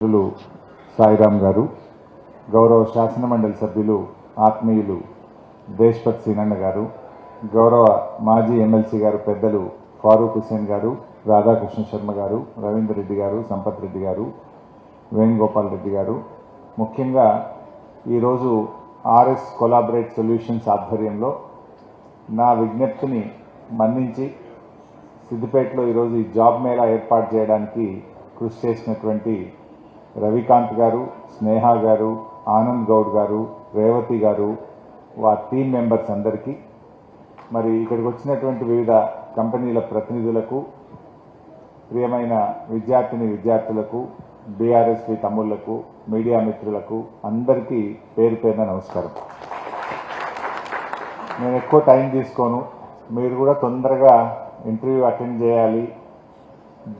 మిత్రులు సాయిరామ్ గారు గౌరవ శాసనమండలి సభ్యులు ఆత్మీయులు దేశ్పత్ సీనన్న గారు గౌరవ మాజీ ఎమ్మెల్సీ గారు పెద్దలు ఫారూక్ హుసేన్ గారు రాధాకృష్ణ శర్మ గారు రవీందర్ రెడ్డి గారు సంపత్ రెడ్డి గారు వేణుగోపాల్ రెడ్డి గారు. ముఖ్యంగా ఈరోజు ఆర్ఎస్ కొలాబరేట్ సొల్యూషన్స్ ఆధ్వర్యంలో నా విజ్ఞప్తిని మన్నించి సిద్దిపేటలో ఈరోజు ఈ జాబ్ మేళా ఏర్పాటు చేయడానికి కృషి చేసినటువంటి రవికాంత్ గారు స్నేహ గారు ఆనంద్ గౌడ్ గారు రేవతి గారు వారి టీం మెంబర్స్ అందరికీ. మరి ఇక్కడికి వచ్చినటువంటి వివిధ కంపెనీల ప్రతినిధులకు ప్రియమైన విద్యార్థిని విద్యార్థులకు బీఆర్ఎస్వి తమ్ముళ్ళకు మీడియా మిత్రులకు అందరికీ పేరు పేరున నమస్కారం. నేను ఎక్కువ టైం తీసుకోను. మీరు కూడా తొందరగా ఇంటర్వ్యూ అటెండ్ చేయాలి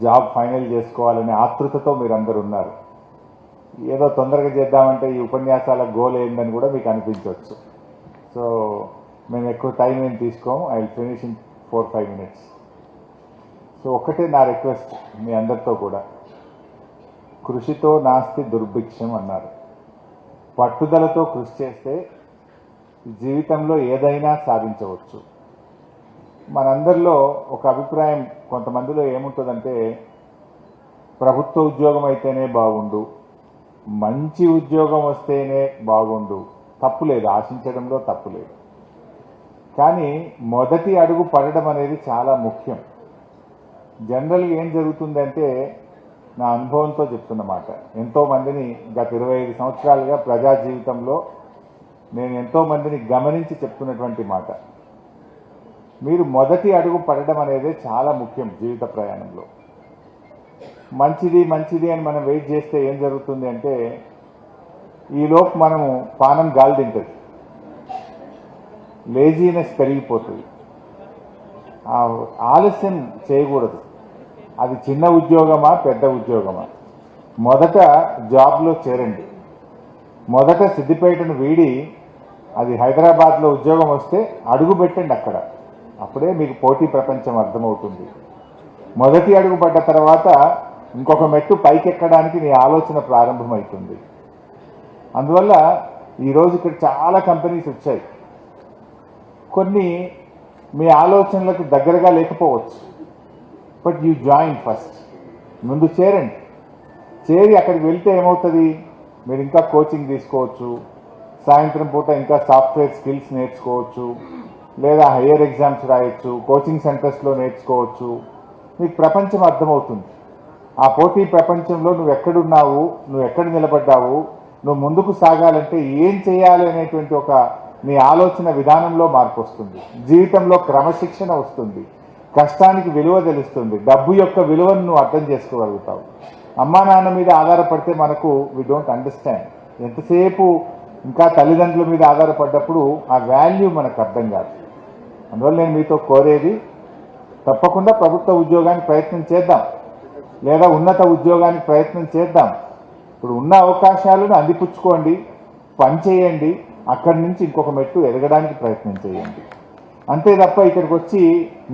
జాబ్ ఫైనల్ చేసుకోవాలనే ఆతృతతో మీరు అందరు ఉన్నారు. ఏదో తొందరగా చేద్దామంటే ఈ ఉపన్యాసాల గోల్ ఏందని కూడా మీకు అనిపించవచ్చు. సో మేము ఎక్కువ టైం ఏం తీసుకోము. I will finish in four five minutes so ఒక్కటే నా రిక్వెస్ట్ మీ అందరితో కూడా. కృషితో నాస్తి దుర్భిక్షం అన్నారు. పట్టుదలతో కృషి చేస్తే జీవితంలో ఏదైనా సాధించవచ్చు. మనందరిలో ఒక అభిప్రాయం కొంతమందిలో ఏముంటుందంటే ప్రభుత్వ ఉద్యోగం అయితేనే బాగుండు. మంచి ఉద్యోగం వస్తేనే బాగుండు. తప్పు లేదు. ఆశించడంలో తప్పు లేదు. కానీ మొదటి అడుగు పడడం అనేది చాలా ముఖ్యం. జనరల్గా ఏం జరుగుతుందంటే నా అనుభవంతో చెప్తున్నమాట ఎంతోమందిని గత ఇరవై ఐదు సంవత్సరాలుగా ప్రజా జీవితంలో నేను ఎంతోమందిని గమనించి చెప్తున్నటువంటి మాట. మీరు మొదటి అడుగు పడడం అనేది చాలా ముఖ్యం జీవిత ప్రయాణంలో. మంచిది మంచిది అని మనం వెయిట్ చేస్తే ఏం జరుగుతుంది అంటే ఈలోపు మనము పానం గాలి తింటుంది. లేజీనెస్ పెరిగిపోతుంది. ఆ ఆలస్యం చేయకూడదు. అది చిన్న ఉద్యోగమా పెద్ద ఉద్యోగమా? మొదట జాబ్లో చేరండి. మొదట సిద్దిపేటను వీడి అది హైదరాబాద్లో ఉద్యోగం వస్తే అడుగు పెట్టండి అక్కడ. అప్పుడే మీకు పోటీ ప్రపంచం అర్థమవుతుంది. మొదటి అడుగు పడ్డ తర్వాత ఇంకొక మెట్టు పైకెక్కడానికి నీ ఆలోచన ప్రారంభమవుతుంది అందువల్ల ఈరోజు ఇక్కడ చాలా కంపెనీస్ వచ్చాయి. కొన్ని మీ ఆలోచనలకు దగ్గరగా లేకపోవచ్చు. But you join first. ముందు చేరండి. చేరి అక్కడికి వెళ్తే ఏమవుతుంది? మీరు ఇంకా కోచింగ్ తీసుకోవచ్చు. సాయంత్రం పూట ఇంకా సాఫ్ట్వేర్ స్కిల్స్ నేర్చుకోవచ్చు. లేదా హయ్యర్ ఎగ్జామ్స్ రాయొచ్చు. కోచింగ్ సెంటర్స్లో నేర్చుకోవచ్చు. మీకు ప్రపంచం అర్థమవుతుంది. ఆ పోటీ ప్రపంచంలో నువ్వు ఎక్కడున్నావు నువ్వు ఎక్కడ నిలబడ్డావు నువ్వు ముందుకు సాగాలంటే ఏం చేయాలి అనేటువంటి ఒక నీ ఆలోచన విధానంలో మార్పు వస్తుంది. జీవితంలో క్రమశిక్షణ వస్తుంది. కష్టానికి విలువ తెలుస్తుంది. డబ్బు యొక్క విలువను నువ్వు అర్థం చేసుకోగలుగుతావు. అమ్మా నాన్న మీద ఆధారపడితే మనకు వి డోంట్ అండర్స్టాండ్ ఎంతసేపు ఇంకా తల్లిదండ్రుల మీద ఆధారపడ్డప్పుడు ఆ వాల్యూ మనకు అర్థం కాదు. అందువల్ల నేను మీతో కోరేది తప్పకుండా ప్రభుత్వ ఉద్యోగానికి ప్రయత్నం చేద్దాం. లేదా ఉన్నత ఉద్యోగానికి ప్రయత్నం చేద్దాం. ఇప్పుడు ఉన్న అవకాశాలను అందిపుచ్చుకోండి పని చేయండి అక్కడి నుంచి ఇంకొక మెట్టు ఎదగడానికి ప్రయత్నం చేయండి. అంతే తప్ప ఇక్కడికి వచ్చి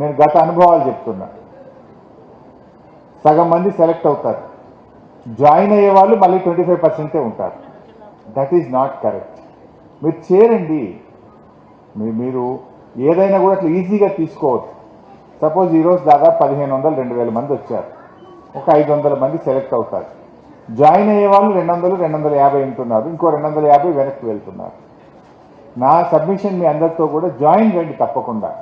నేను గత అనుభవాలు చెప్తున్నా. సగం మంది సెలెక్ట్ అవుతారు. జాయిన్ అయ్యే వాళ్ళు మళ్ళీ ట్వంటీ ఫైవ్ పర్సెంటే ఉంటారు. దట్ ఈజ్ నాట్ కరెక్ట్ మీరు చేరండి. మీరు ఏదైనా కూడా అట్లా ఈజీగా తీసుకోవచ్చు. సపోజ్ ఈరోజు దాదాపు పదిహేను వందలు రెండు వేల మంది వచ్చారు. ఒక ఐదు వందల మంది సెలెక్ట్ అవుతారు. జాయిన్ అయ్యే వాళ్ళు రెండు వందలు రెండు వందల యాభై ఉంటున్నారు. ఇంకో రెండు వందల యాభై వెనక్కి వెళ్తున్నారు. నా సబ్మిషన్ మీ అందరితో కూడా జాయిన్ రండి తప్పకుండా.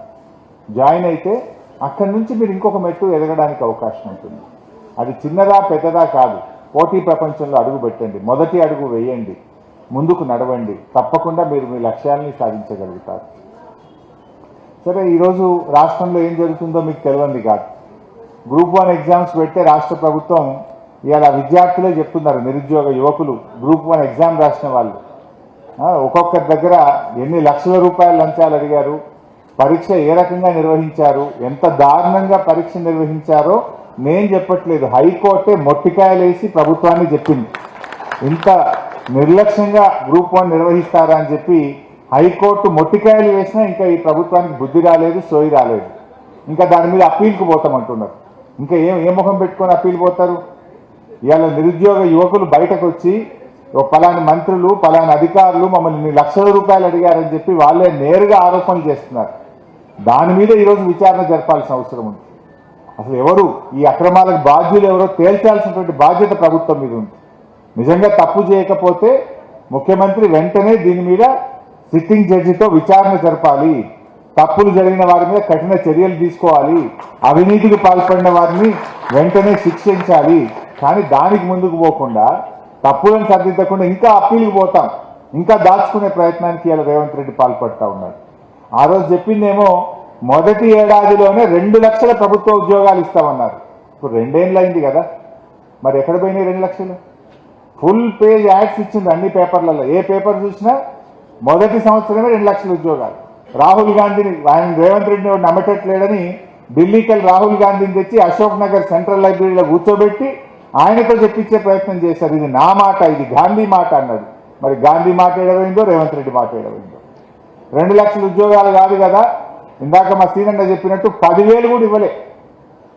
జాయిన్ అయితే అక్కడి నుంచి మీరు ఇంకొక మెట్టు ఎదగడానికి అవకాశం ఉంటుంది. అది చిన్నదా పెద్దదా కాదు. పోటీ ప్రపంచంలో అడుగు పెట్టండి. మొదటి అడుగు వేయండి. ముందుకు నడవండి. తప్పకుండా మీరు మీ లక్ష్యాలని సాధించగలుగుతారు. సరే ఈరోజు రాష్ట్రంలో ఏం జరుగుతుందో మీకు తెలియంది కాదు. గ్రూప్ వన్ ఎగ్జామ్స్ పెడితే రాష్ట్ర ప్రభుత్వం ఇవాళ విద్యార్థులే చెప్తున్నారు నిరుద్యోగ యువకులు. గ్రూప్ వన్ ఎగ్జామ్ రాసిన వాళ్ళు. ఒక్కొక్కరి దగ్గర ఎన్ని లక్షల రూపాయల లంచాలు అడిగారు పరీక్ష ఏ రకంగా నిర్వహించారు ఎంత దారుణంగా పరీక్ష నిర్వహించారో నేను చెప్పట్లేదు. హైకోర్టే మొట్టికాయలేసి ప్రభుత్వాన్ని చెప్పింది. ఇంత నిర్లక్ష్యంగా గ్రూప్ వన్ నిర్వహిస్తారా అని చెప్పి హైకోర్టు మొట్టికాయలు వేసినా ఇంకా ఈ ప్రభుత్వానికి బుద్ధి రాలేదు సోయి రాలేదు. ఇంకా దాని మీద అప్పీల్కి పోతామంటున్నారు. ఇంకా ఏం ఏ ముఖం పెట్టుకొని అప్పీల్ పోతారు? ఇవాళ నిరుద్యోగ యువకులు బయటకు వచ్చి పలాని మంత్రులు పలాని అధికారులు మమ్మల్ని లక్షల రూపాయలు అడిగారని చెప్పి వాళ్ళే నేరుగా ఆరోపణలు చేస్తున్నారు. దాని మీద ఈరోజు విచారణ జరపాల్సిన అవసరం ఉంది. అసలు ఎవరు ఈ అక్రమాలకు బాధ్యులు ఎవరో తేల్చాల్సినటువంటి బాధ్యత ప్రభుత్వం మీద ఉంది. నిజంగా తప్పు చేయకపోతే ముఖ్యమంత్రి వెంటనే దీని మీద సిట్టింగ్ జడ్జితో విచారణ జరపాలి. తప్పులు జరిగిన వారి మీద కఠిన చర్యలు తీసుకోవాలి. అవినీతికి పాల్పడిన వారిని వెంటనే శిక్షించాలి. కానీ దానికి ముందుకు పోకుండా తప్పులను సరిదిద్దకుండా ఇంకా అప్పీల్కి పోతాం. ఇంకా దాచుకునే ప్రయత్నానికి ఇలా రేవంత్ రెడ్డి పాల్పడతా ఉన్నాడు. ఆ రోజు చెప్పిందేమో మొదటి ఏడాదిలోనే రెండు లక్షల ప్రభుత్వ ఉద్యోగాలు ఇస్తామన్నారు. ఇప్పుడు రెండేళ్ళు అయింది కదా. మరి ఎక్కడ పోయినాయి రెండు లక్షలు? ఫుల్ పేజ్ యాడ్స్ ఇచ్చింది అన్ని పేపర్లలో. ఏ పేపర్ చూసినా మొదటి సంవత్సరమే రెండు లక్షల ఉద్యోగాలు. రాహుల్ గాంధీని ఆయన రేవంత్ రెడ్డిని ఎవడు నమ్మటట్లేడని ఢిల్లీకి రాహుల్ గాంధీని తెచ్చి అశోక్ నగర్ సెంట్రల్ లైబ్రరీలో కూర్చోబెట్టి ఆయనతో చెప్పించే ప్రయత్నం చేశారు. ఇది నా మాట ఇది గాంధీ మాట అన్నది. మరి గాంధీ మాట ఏడవైందో రేవంత్ రెడ్డి మాట ఏడవైందో? రెండు లక్షల ఉద్యోగాలు కాదు కదా. ఇందాక మా సీనన్న చెప్పినట్టు పదివేలు కూడా ఇవ్వలే.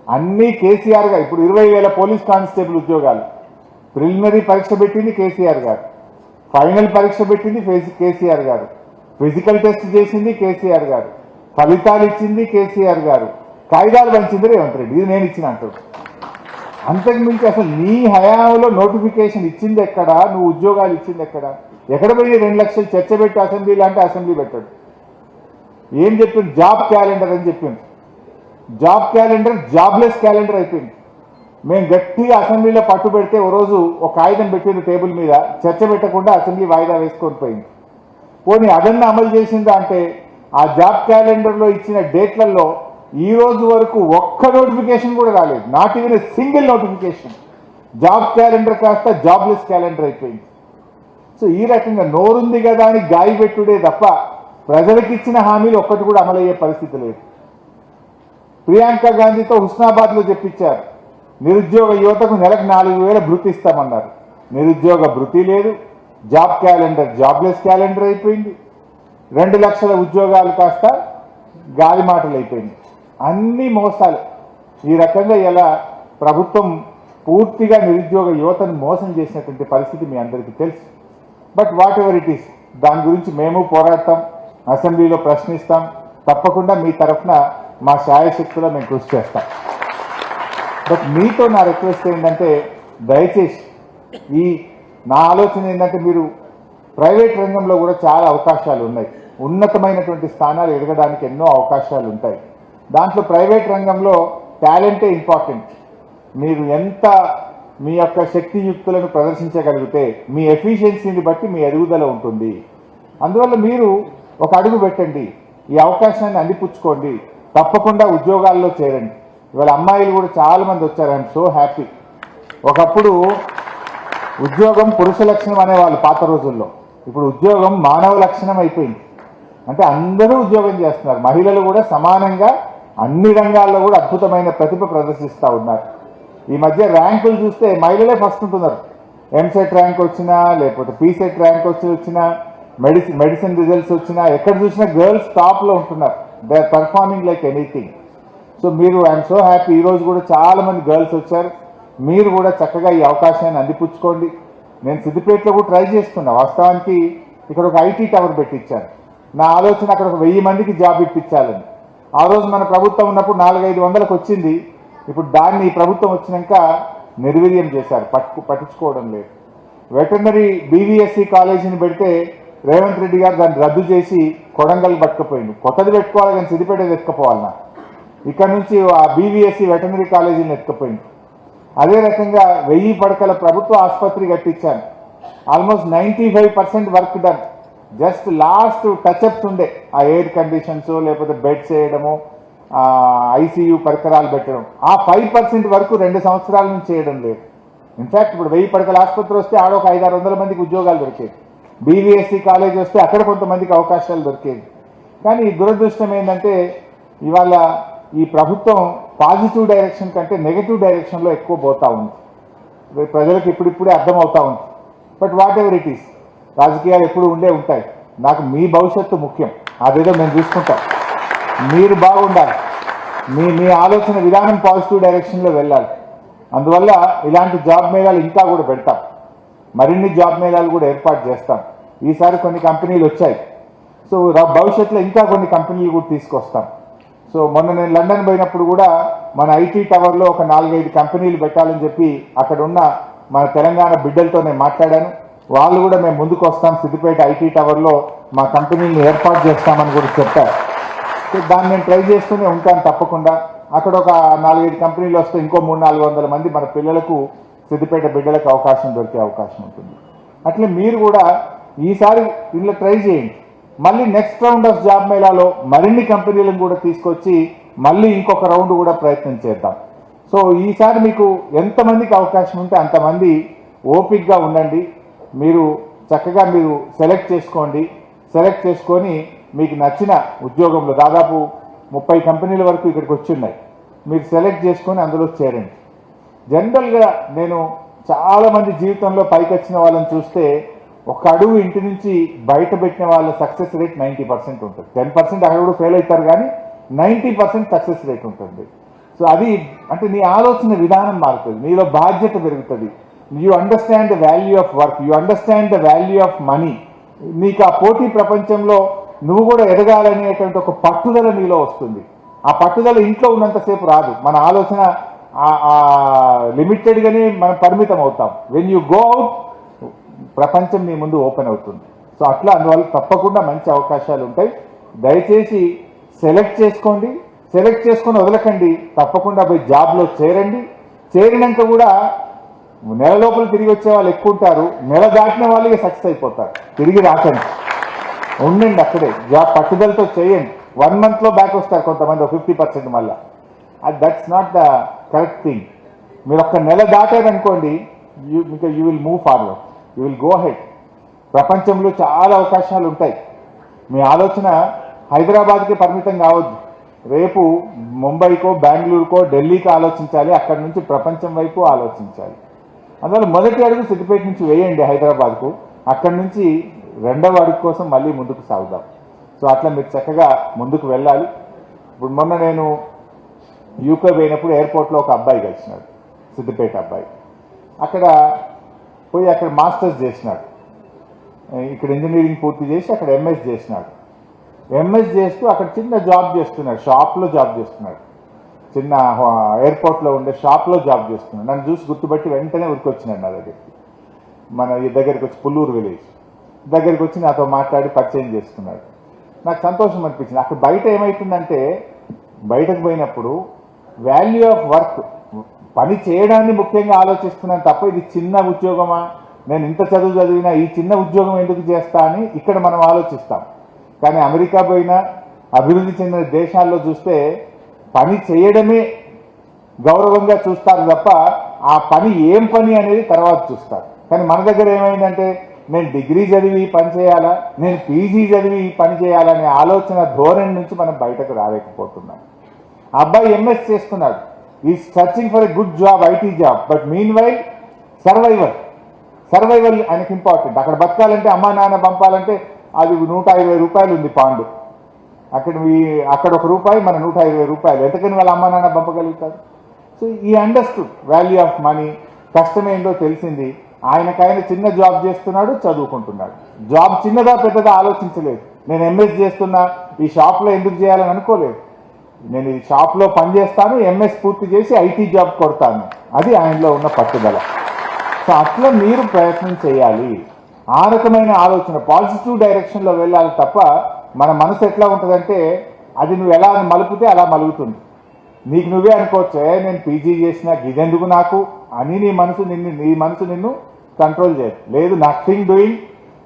అన్నీ కేసీఆర్గా ఇప్పుడు ఇరవై వేల పోలీస్ కానిస్టేబుల్ ఉద్యోగాలు. ప్రిలిమినరీ పరీక్ష పెట్టింది కేసీఆర్ గారు. ఫైనల్ పరీక్ష పెట్టింది కేసీఆర్ గారు. ఫిజికల్ టెస్ట్ చేసింది కేసీఆర్ గారు. ఫలితాలు ఇచ్చింది కేసీఆర్ గారు. కాగితాలు పంచింది రేవంత్ రెడ్డి. ఇది నేను ఇచ్చిన అంటాడు అంతకు మించి అసలు నీ హయాంలో నోటిఫికేషన్ ఇచ్చింది ఎక్కడ? నువ్వు ఉద్యోగాలు ఇచ్చింది ఎక్కడ? ఎక్కడ పోయి రెండు లక్షలు చర్చ పెట్టి అసెంబ్లీలో అంటే అసెంబ్లీ పెట్టాడు. ఏం చెప్పింది జాబ్ క్యాలెండర్ అని చెప్పింది జాబ్ క్యాలెండర్ జాబ్లెస్ క్యాలెండర్ అయిపోయింది. మేము గట్టిగా అసెంబ్లీలో పట్టు పెడితే ఓ రోజు ఒక కాగితం పెట్టింది టేబుల్ మీద. చర్చ పెట్టకుండా అసెంబ్లీ వాయిదా వేసుకొని పోయింది. పోనీ అదన్నా అమలు చేసిందా అంటే ఆ జాబ్ క్యాలెండర్లో ఇచ్చిన డేట్లలో ఈ రోజు వరకు ఒక్క నోటిఫికేషన్ కూడా రాలేదు. Not even single notification job calendar కాస్త జాబ్లెస్ క్యాలెండర్ అయిపోయింది. సో ఈ రకంగా నోరుంది కదా అని గాయపెట్టుడే తప్ప ప్రజలకు ఇచ్చిన హామీలు ఒక్కటి కూడా అమలయ్యే పరిస్థితి లేదు. ప్రియాంక గాంధీతో హుస్నాబాద్లో చెప్పించారు. నిరుద్యోగ యువతకు నెలకు నాలుగు వేల భృతి ఇస్తామన్నారు. నిరుద్యోగ భృతి లేదు. జాబ్ క్యాలెండర్ జాబ్లెస్ క్యాలెండర్ అయిపోయింది. రెండు లక్షల ఉద్యోగాలు కాస్త గాలి మాటలు అయిపోయింది. అన్ని మోసాలు. ఈ రకంగా ఎలా ప్రభుత్వం పూర్తిగా నిరుద్యోగ యువతను మోసం చేసినటువంటి పరిస్థితి మీ అందరికీ తెలుసు. But whatever it is దాని గురించి మేము పోరాడతాం అసెంబ్లీలో ప్రశ్నిస్తాం. తప్పకుండా మీ తరఫున మా శాయశక్తిలో మేము కృషి చేస్తాం. బట్ మీతో నా రిక్వెస్ట్ ఏంటంటే దయచేసి ఈ నా ఆలోచన ఏంటంటే మీరు ప్రైవేట్ రంగంలో కూడా చాలా అవకాశాలు ఉన్నాయి. ఉన్నతమైనటువంటి స్థానాలు ఎదగడానికి ఎన్నో అవకాశాలు ఉంటాయి. దాంట్లో ప్రైవేట్ రంగంలో టాలెంటే ఇంపార్టెంట్. మీరు ఎంత మీ యొక్క శక్తియుక్తులను ప్రదర్శించగలిగితే మీ ఎఫిషియన్సీని బట్టి మీ ఎదుగుదల ఉంటుంది. అందువల్ల మీరు ఒక అడుగు పెట్టండి. ఈ అవకాశాన్ని అందిపుచ్చుకోండి. తప్పకుండా ఉద్యోగాల్లో చేరండి. ఇవాళ అమ్మాయిలు కూడా చాలా మంది వచ్చారు. ఐఎమ్ సో హ్యాపీ ఒకప్పుడు ఉద్యోగం పురుష లక్షణం అనేవాళ్ళు పాత రోజుల్లో. ఇప్పుడు ఉద్యోగం మానవ లక్షణం అయిపోయింది. అంటే అందరూ ఉద్యోగం చేస్తున్నారు. మహిళలు కూడా సమానంగా అన్ని రంగాల్లో కూడా అద్భుతమైన ప్రతిభ ప్రదర్శిస్తూ ఉన్నారు. ఈ మధ్య ర్యాంకులు చూస్తే మహిళలే ఫస్ట్ ఉంటున్నారు. ఎంసెట్ ర్యాంక్ వచ్చినా లేకపోతే పీసెట్ ర్యాంక్ వచ్చి వచ్చినా మెడిసిన్ మెడిసిన్ రిజల్ట్స్ వచ్చినా ఎక్కడ చూసినా గర్ల్స్ టాప్లో ఉంటున్నారు. They are performing like anything so మీరు ఐఎమ్ సో హ్యాపీ ఈరోజు కూడా చాలా మంది గర్ల్స్ వచ్చారు. మీరు కూడా చక్కగా ఈ అవకాశాన్ని అందిపుచ్చుకోండి. నేను సిద్దిపేటలో కూడా ట్రై చేస్తున్నా. వాస్తవానికి ఇక్కడ ఒక ఐటీ టవర్ పెట్టించాను నా ఆలోచన అక్కడ ఒక వెయ్యి మందికి జాబ్ ఇప్పించాలని. ఆ రోజు మన ప్రభుత్వం ఉన్నప్పుడు నాలుగైదు వందలకు వచ్చింది. ఇప్పుడు దాన్ని ఈ ప్రభుత్వం వచ్చినాక నిర్వీర్యం చేశారు. పట్టు పట్టించుకోవడం లేదు. వెటర్నరీ బీవీఎస్సీ కాలేజీని పెడితే రేవంత్ రెడ్డి గారు దాన్ని రద్దు చేసి కొడంగల్ పట్టుకుపోయింది కొత్తది పెట్టుకోవాలి కానీ సిద్దిపేట ఎత్తుకపోవాలన్నా ఇక్కడ నుంచి ఆ బీవీఎస్సీ వెటర్నరీ కాలేజీని ఎత్తుకుపోయింది అదే రకంగా వెయ్యి పడకల ప్రభుత్వ ఆసుపత్రి కట్టించాను almost ninety five percent work done just last touch ups ఉండే. ఆ ఎయిర్ కండిషన్స్ లేకపోతే బెడ్స్ వేయడము ఐసీయూ పరికరాలు పెట్టడం. ఆ ఫైవ్ పర్సెంట్ వరకు రెండు సంవత్సరాల నుంచి చేయడం లేదు. ఇన్ఫాక్ట్ ఇప్పుడు వెయ్యి పడకల ఆసుపత్రి వస్తే ఆడ ఒక ఐదారు వందల మందికి ఉద్యోగాలు దొరికేది బీవీఎస్సీ కాలేజ్ వస్తే అక్కడ కొంతమందికి అవకాశాలు దొరికేది కానీ దురదృష్టం ఏంటంటే ఇవాళ ఈ ప్రభుత్వం పాజిటివ్ డైరెక్షన్ కంటే నెగటివ్ డైరెక్షన్లో ఎక్కువ పోతా ఉంది. ప్రజలకు ఇప్పుడిప్పుడే అర్థమవుతూ ఉంది. But whatever it is రాజకీయాలు ఎప్పుడు ఉండే ఉంటాయి. నాకు మీ భవిష్యత్తు ముఖ్యం. అదేదో మేము చూసుకుంటాం. మీరు బాగుండాలి. మీ మీ ఆలోచన విధానం పాజిటివ్ డైరెక్షన్లో వెళ్ళాలి. అందువల్ల ఇలాంటి జాబ్ మేళాలు ఇంకా కూడా పెడతాం. మరిన్ని జాబ్ మేళాలు కూడా ఏర్పాటు చేస్తాం. ఈసారి కొన్ని కంపెనీలు వచ్చాయి. సో భవిష్యత్తులో ఇంకా కొన్ని కంపెనీలు కూడా తీసుకొస్తాం. సో మొన్న నేను లండన్ పోయినప్పుడు కూడా మన ఐటీ టవర్లో ఒక నాలుగైదు కంపెనీలు పెట్టాలని చెప్పి అక్కడ ఉన్న మన తెలంగాణ బిడ్డలతో నేను మాట్లాడాను. వాళ్ళు కూడా మేము ముందుకు వస్తాం. సిద్దిపేట ఐటీ టవర్లో మా కంపెనీని ఏర్పాటు చేస్తామని కూడా చెప్పారు. సో దాన్ని నేను ట్రై చేస్తూనే ఉంటాను తప్పకుండా. అక్కడ ఒక నాలుగైదు కంపెనీలు వస్తే ఇంకో మూడు నాలుగు వందల మంది మన పిల్లలకు సిద్దిపేట బిడ్డలకు అవకాశం దొరికే అవకాశం ఉంటుంది. అట్లే మీరు కూడా ఈసారి ఇందులో ట్రై చేయండి. మళ్ళీ నెక్స్ట్ రౌండ్ ఆఫ్ జాబ్ మేళాలో మరిన్ని కంపెనీలను కూడా తీసుకొచ్చి మళ్ళీ ఇంకొక రౌండ్ కూడా ప్రయత్నం చేద్దాం. సో ఈసారి మీకు ఎంతమందికి అవకాశం ఉంటే అంతమంది ఓపిక్గా ఉండండి. మీరు చక్కగా మీరు సెలెక్ట్ చేసుకోండి. సెలెక్ట్ చేసుకొని మీకు నచ్చిన ఉద్యోగంలో దాదాపు ముప్పై కంపెనీల వరకు ఇక్కడికి వచ్చి ఉన్నాయి మీరు సెలెక్ట్ చేసుకొని అందులో చేరండి. జనరల్గా నేను చాలామంది జీవితంలో పైకి వచ్చిన వాళ్ళని చూస్తే ఒక అడుగు ఇంటి నుంచి బయట పెట్టిన వాళ్ళ సక్సెస్ రేట్ నైంటీ పర్సెంట్ ఉంటుంది. టెన్ పర్సెంట్ అక్కడ కూడా ఫెయిల్ అవుతారు కానీ నైంటీ పర్సెంట్ సక్సెస్ రేట్ ఉంటుంది. సో అది అంటే నీ ఆలోచన విధానం మారుతుంది. నీలో బాధ్యత పెరుగుతుంది. You understand the value of work you understand the value of money నీకు ఆ పోటీ ప్రపంచంలో నువ్వు కూడా ఎదగాలనేటువంటి ఒక పట్టుదల నీలో వస్తుంది. ఆ పట్టుదల ఇంట్లో ఉన్నంతసేపు రాదు. మన ఆలోచన లిమిటెడ్గానే మనం పరిమితం అవుతాం వెన్ యూ గో అవుట్ ప్రపంచం మీ ముందు ఓపెన్ అవుతుంది. సో అట్లా అందువల్ల తప్పకుండా మంచి అవకాశాలు ఉంటాయి. దయచేసి సెలెక్ట్ చేసుకోండి. సెలెక్ట్ చేసుకొని వదలకండి. తప్పకుండా పోయి జాబ్లో చేరండి. చేరినాక కూడా నెల లోపల తిరిగి వచ్చే వాళ్ళు ఎక్కువ ఉంటారు. నెల దాటిన వాళ్ళకి సక్సెస్ అయిపోతారు. తిరిగి రాకండి. ఉండండి అక్కడే. జాబ్ పట్టుదలతో చేయండి. వన్ మంత్లో బ్యాక్ వస్తారు కొంతమంది ఫిఫ్టీ పర్సెంట్ మళ్ళా. అది that's not the correct thing మీరు ఒక్క నెల దాటారనుకోండి యూ ఇంకా you will move forward you will go head ప్రపంచంలో చాలా అవకాశాలు ఉంటాయి. మీ ఆలోచన హైదరాబాద్కి పరిమితం కావద్దు. రేపు ముంబైకో బెంగళూరుకో ఢిల్లీకి ఆలోచించాలి. అక్కడి నుంచి ప్రపంచం వైపు ఆలోచించాలి. అందువల్ల మొదటి అడుగు సిద్దిపేట నుంచి వేయండి హైదరాబాద్కు. అక్కడి నుంచి రెండవ అడుగు కోసం మళ్ళీ ముందుకు సాగుదాం. సో అట్లా మీరు చక్కగా ముందుకు వెళ్ళాలి. ఇప్పుడు మొన్న నేను యూకే పోయినప్పుడు ఎయిర్పోర్ట్లో ఒక అబ్బాయి కలిసినాడు. సిద్దిపేట అబ్బాయి. అక్కడ పోయి అక్కడ మాస్టర్స్ చేసినాడు. ఇక్కడ ఇంజనీరింగ్ పూర్తి చేసి అక్కడ ఎంఎస్ చేసినాడు. ఎంఎస్ చేస్తూ అక్కడ చిన్న జాబ్ చేస్తున్నాడు షాప్లో జాబ్ చేస్తున్నాడు. చిన్న ఎయిర్పోర్ట్లో ఉండే షాప్లో జాబ్ చేస్తున్నాడు. నన్ను చూసి గుర్తుపట్టి వెంటనే ఉరికొచ్చినాడు నా దగ్గరికి. మన ఈ దగ్గరికి వచ్చి పుల్లూరు విలేజ్. దగ్గరికి వచ్చి నాతో మాట్లాడి పరిచయం చేసుకున్నాడు. నాకు సంతోషం అనిపించింది. అక్కడ బయట ఏమవుతుందంటే బయటకు పోయినప్పుడు వాల్యూ ఆఫ్ వర్క్ పని చేయడాన్ని ముఖ్యంగా ఆలోచిస్తున్నాను తప్ప ఇది చిన్న ఉద్యోగమా? నేను ఇంత చదువు చదివినా ఈ చిన్న ఉద్యోగం ఎందుకు చేస్తా అని ఇక్కడ మనం ఆలోచిస్తాం. కానీ అమెరికా పోయినా అభివృద్ధి చెందిన దేశాల్లో చూస్తే పని చేయడమే గౌరవంగా చూస్తారు తప్ప ఆ పని ఏం పని అనేది తర్వాత చూస్తారు. కానీ మన దగ్గర ఏమైందంటే నేను డిగ్రీ చదివి పని చేయాలా? నేను పీజీ చదివి ఈ పని చేయాలనే ఆలోచన ధోరణి నుంచి మనం బయటకు రాలేకపోతున్నాం. ఆ అబ్బాయి ఎంఎస్ చేస్తున్నాడు is searching for a good job IT job but meanwhile survival survival ఆయనకి ఇంపార్టెంట్ అక్కడ బతకాలంటే అమ్మా నాన్న పంపాలంటే అది నూట ఇరవై రూపాయలు ఉంది పాండు. అక్కడ మీ అక్కడ ఒక రూపాయి మన నూట ఇరవై రూపాయలు. ఎంతకని వాళ్ళ అమ్మా నాన్న పంపగలుగుతారు? సో ఈ అండర్స్టూడ్ వాల్యూ ఆఫ్ మనీ కష్టమేందో తెలిసింది. ఆయనకైనా చిన్న జాబ్ చేస్తున్నాడు చదువుకుంటున్నాడు. జాబ్ చిన్నదా పెద్దదా ఆలోచించలేదు. నేను ఎంఎస్ చేస్తున్నా ఈ షాప్లో ఎందుకు చేయాలని అనుకోలేదు. నేను ఈ షాప్లో పనిచేస్తాను ఎంఎస్ పూర్తి చేసి ఐటీ జాబ్ కొడతాను. అది ఆయనలో ఉన్న పట్టుదల. సో అట్లా మీరు ప్రయత్నం చేయాలి. ఆ రకమైన ఆలోచన పాజిటివ్ డైరెక్షన్లో వెళ్ళాలి తప్ప మన మనసు ఎట్లా ఉంటుందంటే అది నువ్వు ఎలా మలుపుతే అలా మలుగుతుంది. నీకు నువ్వే అనుకోవచ్చు నేను పీజీ చేసిన ఇదెందుకు నాకు? అని నీ మనసు నిన్ను నీ మనసు నిన్ను కంట్రోల్ చేయదు. లేదు nothing doing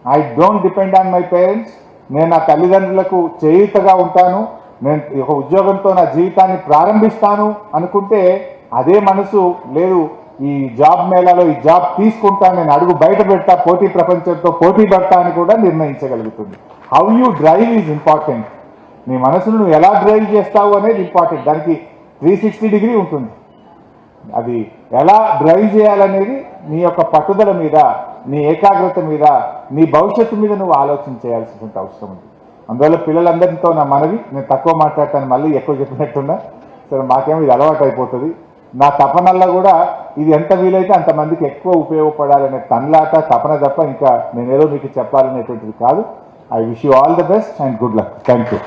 I don't depend on my parents నేను నా తల్లిదండ్రులకు చేయుతగా ఉంటాను. నేను ఒక ఉద్యోగంతో నా జీవితాన్ని ప్రారంభిస్తాను అనుకుంటే అదే మనసు లేదు ఈ జాబ్ మేళాలో ఈ జాబ్ తీసుకుంటా నేను అడుగు బయట పెడతా పోటీ ప్రపంచంతో పోటీ పడతా అని కూడా నిర్ణయించగలుగుతుంది. How you drive is important నీ మనసును నువ్వు ఎలా డ్రైవ్ చేస్తావు అనేది ఇంపార్టెంట్ దానికి త్రీ సిక్స్టీ డిగ్రీ ఉంటుంది. అది ఎలా డ్రైవ్ చేయాలనేది నీ యొక్క పట్టుదల మీద నీ ఏకాగ్రత మీద నీ భవిష్యత్తు మీద నువ్వు ఆలోచన చేయాల్సిన అవసరం ఉంది. అందువల్ల పిల్లలందరితో నా మనవి నేను తక్కువ మాట్లాడతాను మళ్ళీ ఎక్కువ చెప్పినట్టున్నా. సరే మాకేమో ఇది అలవాటు అయిపోతుంది. నా తపనల్లో కూడా ఇది ఎంత వీలైతే అంతమందికి ఎక్కువ ఉపయోగపడాలనే తన్లాట తపన తప్ప ఇంకా నేనేదో మీకు చెప్పాలనేటువంటిది కాదు. I wish you all the best and good luck thank you